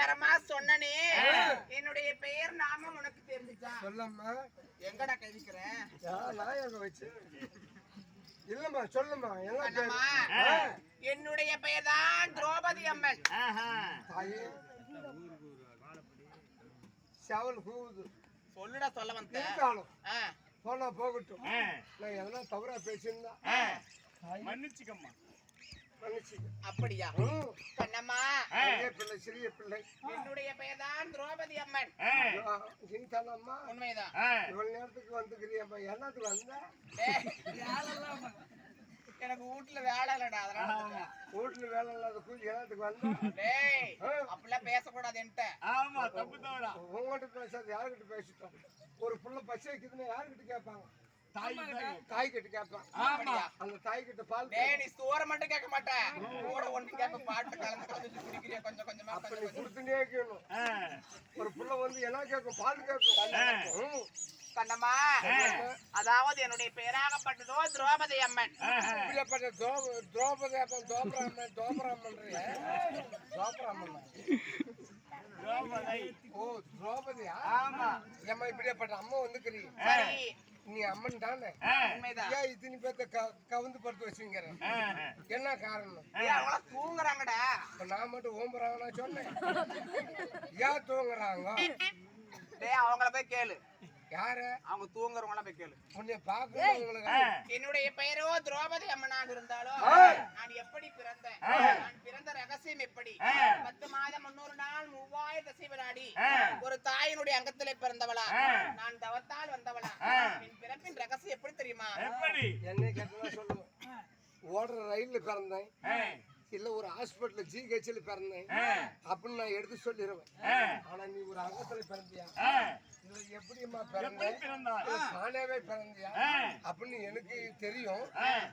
அலங்காரமா சொன்னனே. என்னுடைய பெயர் நாமம் உனக்கு தெரிஞ்சுச்சா? சொல்லம்மா. எங்கடா கழிக்கிறேன் வச்சு. இல்லம்மா? கண்ணம்மா என்னுடைய பெயர் தான் திரௌபதி அம்மன். தாயே. செவல் கூவுது சொல்லுடா சொல்ல வந்த இருக்காலும் போனா போகட்டும். நான் எதனா தவறா பேசியிருந்தா. மன்னிச்சுக்கம்மா. மன்னிச்சுக்க அப்படியா? கண்ணம்மா. பிள்ளை சிறிய பிள்ளை. என்னுடைய பெயர் தான் திரௌபதி அம்மன். இன்தானம்மா உண்மைதான். இவ்வளவு நேரத்துக்கு வந்துக்கிறியம்மா என்னத்துக்கு வந்த? எனக்கு வீட்டுல வேலை இல்லடா அதனால வந்தேன். வீட்டுல வேலை இல்லாத கூலி என்னத்துக்கு வந்த? டேய் அப்படிலாம் பேசக்கூடாது என்கிட்ட. ஆமா தப்பு தவறா. உங்ககிட்ட பேசாத யாருக்கிட்ட பேசிட்டோம்? ஒரு புள்ள பச்சை வைக்குதுன்னா யாருக்கிட்ட கேட்பாங்க? தாய் கிட்ட கேட்பான். ஆமா. அந்த தாய் கிட்ட பால் டேய் நீ சோற மட்டும் கேட்க மாட்டேன் கூட ஒண்ணு கேட்ப பாட்டு கலந்து கலந்து குடிக்கிறியா? கொஞ்சம் கொஞ்சமா அப்ப கொஞ்சம் நீ கொஞ்சம். கொடுத்துட்டே. ஒரு புள்ள வந்து என்ன கேட்கும்? பால் கேட்கும். கண்ணம்மா அதாவது என்னுடைய பெயராகப்பட்டதோ திரௌபதி அம்மன். இப்படியாப்பட்ட தோ- திரௌபதி அப்பன் தோபராமன் தோபராமன். திரௌபதியா ஆமா ஏம்மா இப்படியாப்பட்ட அம்மா வந்துக்கிறீ நீ அம்மன் தானே? ஏன் இத்தனை பேர்த்த க- கவுந்து படுத்து வச்சுங்கிற. என்ன காரணம்? தூங்குறாங்கடா. இப்ப நான் மட்டும் ஓம்புறாங்க நான் சொன்னேன். ஏன் தூங்குறாங்க? டேய் அவங்கள போய் கேளு. யாரு? அவங்க தூங்குறவங்கள போய் கேளு. உன்னை ஆ. என்னுடைய பெயரோ திரௌபதி அம்மனாக இருந்தாலும் நான் எப்படி பிறந்தேன்? நான் பிறந்த ரகசியம் எப்படி? பத்து மாதம் முன்னூறு நாள் மூவாயிரம் தசை வினாடி ஒரு தாயினுடைய அங்கத்திலே பிறந்தவளா? நான் தவத்தால் வந்தவளா? என் பிறப்பின் ரகசியம் எப்படி தெரியுமா? எப்படி? என்னை கேட்டதா சொல்லுவேன் ஓடுற ரயில்ல பிறந்தேன். இல்ல ஒரு ஹாஸ்பிட்டல் ஜிஹெச்ல பிறந்தேன். அப்படின்னு நான் எடுத்து சொல்லிடுவேன். ஆனா நீ ஒரு அங்கத்துல பிறந்தியா? ஆ. இல்ல எப்படிம்மா எப்படி பிறந்த தானாவே பிறந்தியா. அப்படின்னு எனக்கு தெரியும்.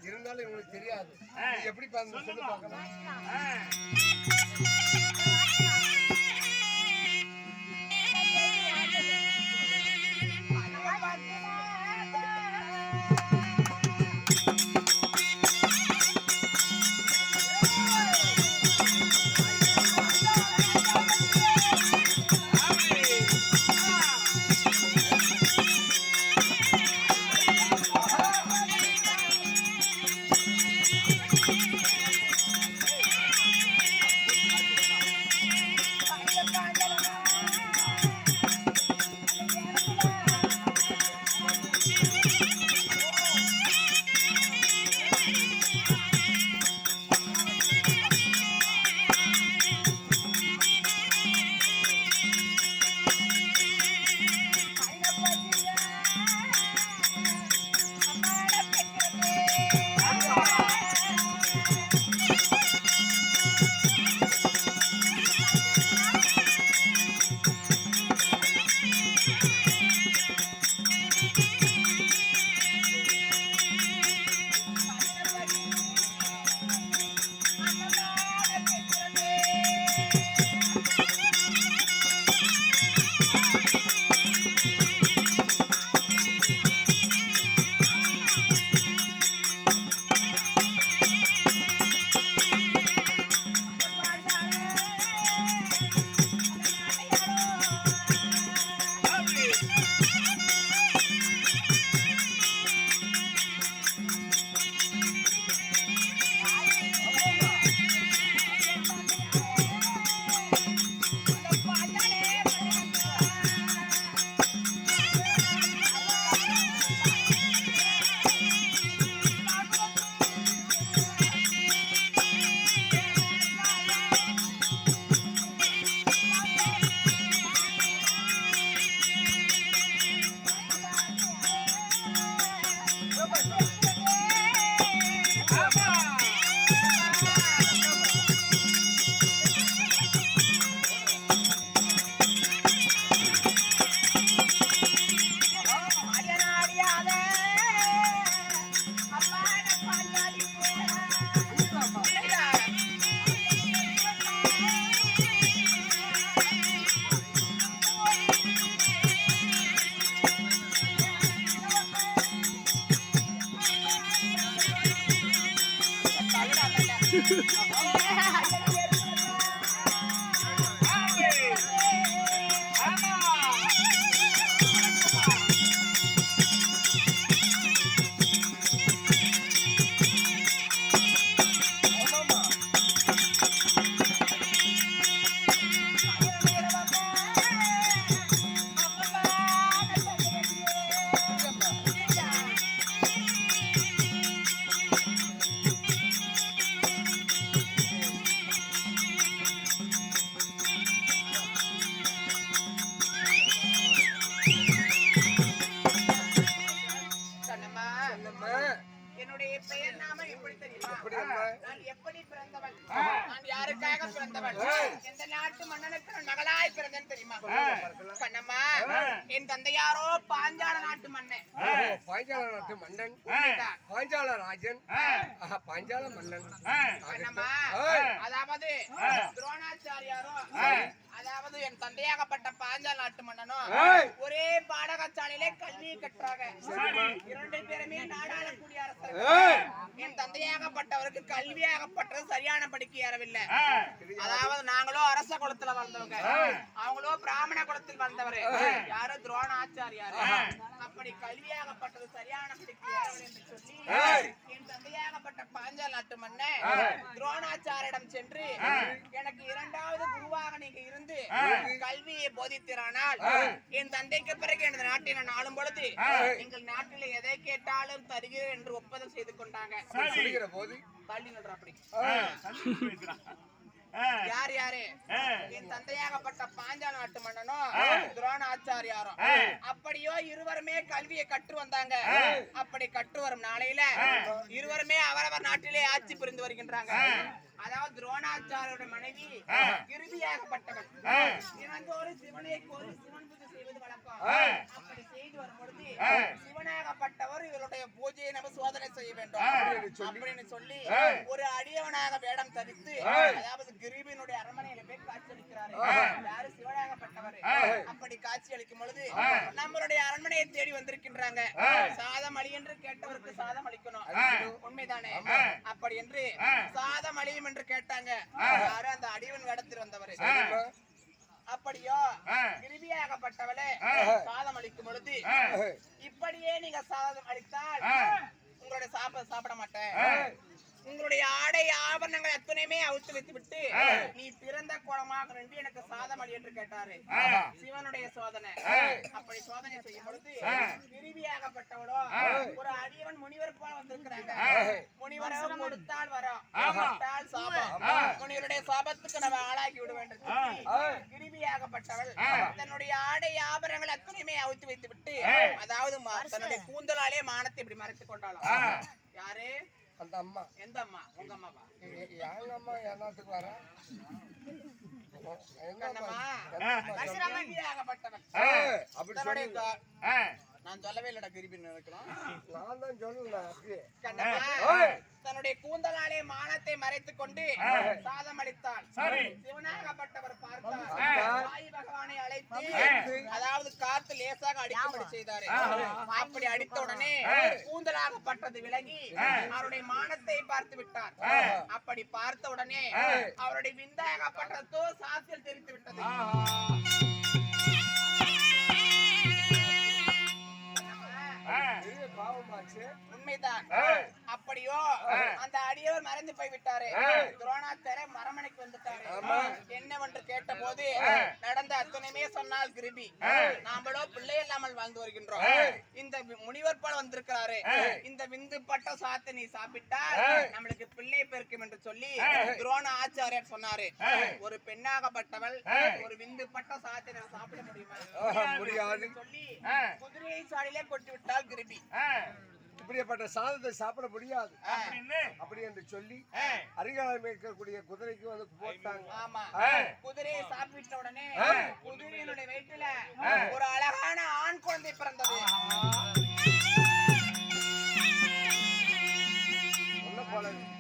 இருந்தாலும் இவங்களுக்கு தெரியாது. எப்படி பிறந்த சொல்லி பார்க்கலாம். ஆ. ஆ நான் எப்படி பிறந்தவள்? நான் யாருக்காக பிறந்தவள்? எந்த நாட்டு மன்னனுக்கு நான் தெரியுமா? கண்ணம்மா என் தந்தையாரோ பாஞ்சால நாட்டு மன்னன். பாஞ்சால நாட்டு மன்னன்? பாஞ்சால ராஜன்? பாஞ்சால மன்னன். அதாவது துரோணாச்சாரியாரோ அதாவது என் தந்தையாகப்பட்ட பாஞ்சால நாட்டு மன்னனும். ஒரே பாடகச்சாலையிலே கல்வியை கற்றாங்க. இரண்டு பேருமே நாடாளக்கூடிய அரசர் ஏய். என் தந்தையாகப்பட்டவருக்கு கல்வியாகப்பட்டது சரியான படிக்க ஏறவில்லை. அதாவது நாங்களோ அரச குலத்துல வளர்ந்தவங்க. அவங்களோ பிராமண குலத்தில் வந்தவர். யாரு? துரோணாச்சாரியாரு. அப்படி கல்வியாகப்பட்டது சரியான படிக்க ஏறவில்லை என்று சொல்லி என் தந்தையாகப்பட்ட பாஞ்சால் நாட்டு மன்னன் துரோணாச்சாரியிடம் சென்று எனக்கு இரண்டாவது இருந்து கல்வியை போதித்திரானால் என் தந்தைக்கு பிறகு எனது நாட்டை நான் ஆளும் பொழுது எங்கள் நாட்டில் எதை கேட்டாலும் தருகிறேன் என்று ஒப்பந்தம் செய்து கொண்டாங்க. தள்ளி நின்ற அப்படி யார் யாரு? என் தந்தையாகப்பட்ட பாஞ்சால நாட்டு மன்னனும் துரோணாச்சாரியாரும் அப்படியோ இருவருமே கல்வியை கற்று வந்தாங்க. அப்படி கற்று வரும் நாளையில இருவருமே அவரவர் நாட்டிலே ஆட்சி புரிந்து வருகின்றாங்க. அதாவது துரோணாச்சாரியோட மனைவி இறுதியாகப்பட்டவன் தினந்தோறும் சிவனை கோரி சிவன் பூஜை செய்வது வழக்கம். அப்படி செய்து வரும் பொழுது சிவனாகப்பட்டவர் இவருடைய பூஜையை நம்ம சோதனை செய்ய வேண்டும். அப்படின்னு சொல்லி. ஒரு அடியவனாக வேடம் தரித்து அதாவது கிரீபினுடைய அரண்மனையில போய் காட்சி அளிக்கிறாரு யாரு சிவனாகப்பட்டவர்? அப்படி காட்சி அளிக்கும் பொழுது நம்மளுடைய அரண்மனையை தேடி வந்திருக்கின்றாங்க. சாதம் அழி என்று கேட்டவருக்கு சாதம் அளிக்கணும். உண்மைதானே? அப்படி என்று சாதம் அழியும் என்று கேட்டாங்க. யாரு அந்த அடிவன் வேடத்தில் வந்தவர். அப்படியோ கிருபியாகப்பட்டவளே சாதம் அளிக்கும் பொழுது இப்படியே நீங்க சாதம் அளித்தால் உங்களுடைய சாப்பிட சாப்பிட மாட்டேன். உங்களுடைய ஆடை ஆபரணங்கள் அத்தனையுமே அவுத்து வைத்து விட்டு நீ பிறந்த குளமாக நின்று எனக்கு சாதம் அளி என்று கேட்டாரு. சிவனுடைய சோதனை. அப்படி சோதனை செய்யும் பொழுது விரும்பியாகப்பட்டவளோ ஒரு அடியவன் முனிவர் போல வந்திருக்கிறாங்க. முனிவரோ கொடுத்தால் வரோம். கொடுத்தால் சாபம். முனிவருடைய சாபத்துக்கு நம்ம ஆளாக்கி விட வேண்டும். கிருபியாகப்பட்டவள் தன்னுடைய ஆடை ஆபரணங்கள் அத்தனையுமே அவுத்து வைத்து விட்டு அதாவது தன்னுடைய கூந்தலாலே மானத்தை இப்படி மறைத்துக் கொண்டாளாம். யாரு? அந்த அம்மா. எந்த அம்மா? உங்க அம்மாவா? எங்க அம்மா என்னத்துக்கு வர? நான் சொல்லவே இல்லடா கிருபின்னு நினைக்கிறோம் நான் தான் ஏய். தன்னுடைய கூந்தலாலே மானத்தை மறைத்துக் கொண்டு சாதம் அளித்தாள் சரி. சிவனாகப்பட்டவர் பார்த்தார். லேசாக அடிக்கும்படி செய்தாரு. அப்படி அடித்த உடனே கூந்தலாகப்பட்டது விலகி அவருடைய மானத்தை பார்த்து விட்டார். அப்படி பார்த்த உடனே அவருடைய விந்தாகப்பட்டதோ சாத்தியில் தெரித்து விட்டது. பெரிய பாவமாச்சு உண்மைதான் அப்படியோ அந்த அடியவர் மறைந்து போய் விட்டாரு துரோணாச்சார மரமனைக்கு வந்துட்டாரு. என்னவென்று கேட்ட போது நடந்த அத்தனையுமே சொன்னால் கிருபி. நாமளோ பிள்ளை இல்லாமல் வாழ்ந்து வருகின்றோம். இந்த முனிவர் போல வந்திருக்கிறாரு. இந்த விந்து பட்ட சாத்தை நீ சாப்பிட்டால் நம்மளுக்கு பிள்ளை பெருக்கும் என்று சொல்லி துரோண ஆச்சாரியர் சொன்னாரு. ஒரு பெண்ணாகப்பட்டவள் ஒரு விந்து பட்ட சாத்தை சாப்பிட முடியுமா? சொல்லி குதிரையை சாடியிலே கொட்டி விட்டால் கிருபி இப்படிப்பட்ட சாதத்தை சாப்பிட முடியாது. அப்படி என்று சொல்லி அருகாமல் இருக்கக்கூடிய குதிரைக்கு வந்து போட்டாங்க. குதிரையை சாப்பிட்ட உடனே குதிரையினுடைய வயிற்றுல ஒரு அழகான ஆண் குழந்தை பிறந்தது.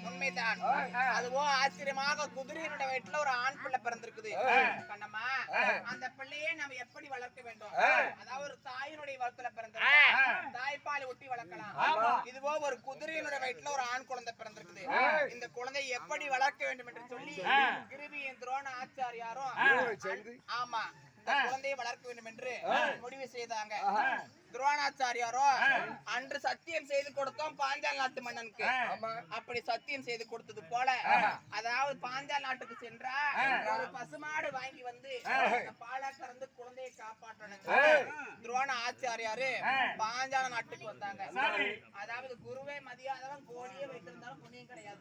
உண்மைதான். அதுவோ ஆச்சரியமாக குதிரையினுடைய வயிற்றுல ஒரு ஆண் பிள்ளை கண்ணம்மா பிள்ளையை நம்ம எப்படி வளர்க்க வேண்டும்? அதாவது ஒரு தாயினுடைய வயிற்றுல பிறந்தது தாய்ப்பால் ஊட்டி வளர்க்கலாம். இதுவோ ஒரு குதிரையினுடைய வயிற்றுல ஒரு ஆண் குழந்தை பிறந்திருக்குது. இந்த குழந்தையை எப்படி வளர்க்க வேண்டும் என்று சொல்லி கிருபியின் துரோண ஆச்சாரியாரும் ஆமா. இந்த குழந்தையை வளர்க்க வேண்டும் என்று முடிவு செய்தாங்க. துரோணாச்சாரியாரோ? அன்று சத்தியம் செய்து கொடுத்தோம் பாஞ்சால் நாட்டு மன்னனுக்கு. அப்படி சத்தியம் செய்து கொடுத்தது போல. அதாவது பாஞ்சால் நாட்டுக்கு சென்றா ஒரு பசுமாடு வாங்கி வந்து பாலை கறந்து குழந்தையை காப்பாற்றணும் துரோண ஆச்சாரியாரு பாஞ்சால நாட்டுக்கு வந்தாங்க. அதாவது குருவை மதியாதவன் கோடியே வைத்திருந்தாலும் புண்ணியம் கிடையாது.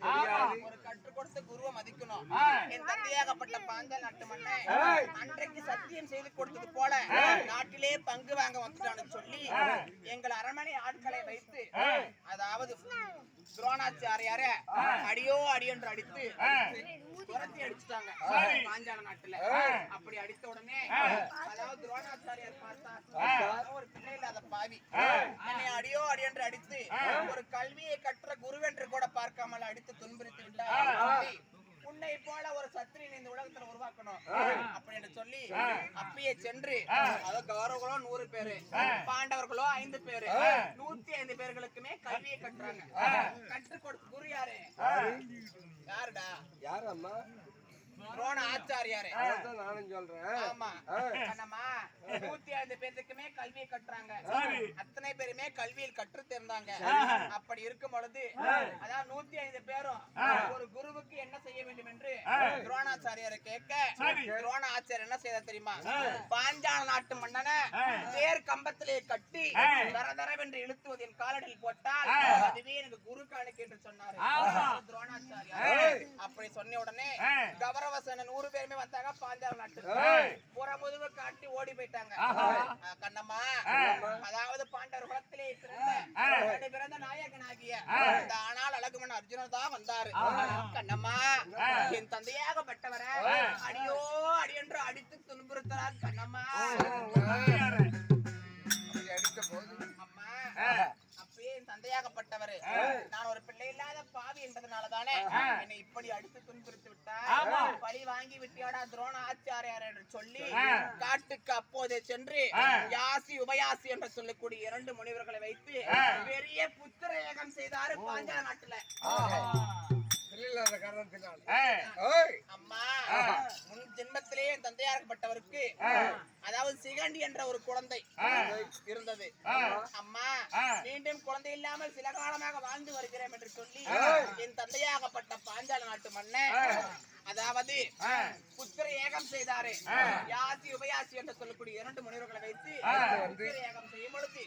ஒரு கற்றுக் கொடுத்த குருவை மதிக்கணும். என் தந்தையாகப்பட்ட பாஞ்சால் நாட்டு மன்னன் அன்றைக்கு சத்தியம் செய்து கொடுத்தது போல நாட்டிலே பங்கு வாங்க வந்துட்டான்னு சொல்லி எங்கள் அரண்மனை ஆட்களை வைத்து அதாவது துரோணாச்சாரியார அடியோ அடி என்று அடித்து துரத்தி அடிச்சுட்டாங்க பாஞ்சால நாட்டுல. அப்படி அதாவது துரோணாச்சாரியார் பார்த்தா. ஒரு பிள்ளை இல்லாத பாவி. என்னை அடியோ அடி என்று அடித்து ஒரு கல்வியை கற்ற குருவென்று கூட பார்க்காமல் அடித்து துன்புறுத்தி விட்டார் சொல்லி, உன்னை போல ஒரு சத்திரியன் இந்த உலகத்துல உருவாக்கணும். அப்படி என்று சொல்லி அப்பயே சென்று அதாவது கௌரவர்களோ நூறு பேரு பாண்டவர்களோ ஐந்து பேரு நூத்தி ஐந்து பேர்களுக்குமே கல்வியை கட்டுறாங்க கற்றுக் கொடுத்த குரு யாரு? யாருடா? யார் அம்மா துரோண ஆச்சாரியாரு. அதான் நானும் சொல்றேன். ஆமா. கண்ணம்மா நூத்தி ஐந்து பேருக்குமே கல்வியை கட்டுறாங்க. அத்தனை பேருமே கல்வியில் கற்று தேர்ந்தாங்க. அப்படி இருக்கும் பொழுது அதான் நூத்தி ஐந்து பேரும் ஒரு குருவுக்கு என்ன செய்ய வேண்டும் என்று துரோணாச்சாரியாரை கேட்க. துரோண ஆச்சாரியர் என்ன செய்த தெரியுமா? பாஞ்சால நாட்டு மன்னனை தேர் கம்பத்திலே கட்டி தர தரவென்று இழுத்துவதின் காலடியில் போட்டால் அதுவே எனக்கு குரு காணிக்கை என்று சொன்னாரு. துரோணாச்சாரியார். அப்படி சொன்ன உடனே கௌரவசன நூறு பேருமே வந்தாங்க பாஞ்சால நாட்டுக்கு புறமுதுகு காட்டி ஓடி போயிட்டாங்க. கண்ணம்மா. அதாவது பாண்டவர் குலத்திலே பிறந்த பிறந்த நாயகனாகிய ஆனால் அழகுமன் அர்ஜுனன் தான் வந்தாரு. கண்ணம்மா என் தந்தையாகப்பட்டவரை அடியோ அடி என்று அடித்து துன்புறுத்தலார் கண்ணம்மா. அடித்த போது அம்மா தந்தையாகப்பட்டவர் நான் ஒரு பிள்ளை இல்லாத பாவி என்பதனாலதானே என்னை இப்படி அடித்து துன்புறுத்தி விட்டார். பழி வாங்கி விட்டியாடா துரோண ஆச்சாரியார் என்று சொல்லி காட்டுக்கு அப்போதே சென்று யாசி உபயாசி என்று சொல்லக்கூடிய இரண்டு முனிவர்களை வைத்து பெரிய புத்திர ஏகம் செய்தாரு பாஞ்சால நாட்டுல. இல்லாத காரணத்தினால். ஏய், ஓய். அம்மா முன் ஜென்மத்திலே என் தந்தையாகப்பட்டவருக்கு அதாவது சிகண்டி என்ற ஒரு குழந்தை இருந்தது. அம்மா மீண்டும் குழந்தை இல்லாமல் சில காலமாக வாழ்ந்து வருகிறேன் என்று சொல்லி என் தந்தையாகப்பட்ட பாஞ்சால நாட்டு மன்னன் அதாவது புத்திர ஏகம் செய்தாரு. யாசி உபயாசி என்று சொல்லக்கூடிய இரண்டு முனிவர்களை வைத்து புத்திர ஏகம் செய்யும் பொழுது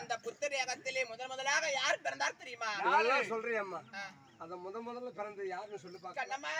அந்த புத்திர ஏகத்திலே முதல் முதலாக யார் பிறந்தார் தெரியுமா? சொல்றியம்மா ஆ. அத முத முதல்ல பிறந்த யாருன்னு சொல்லி பாக்க கண்ணம்மா.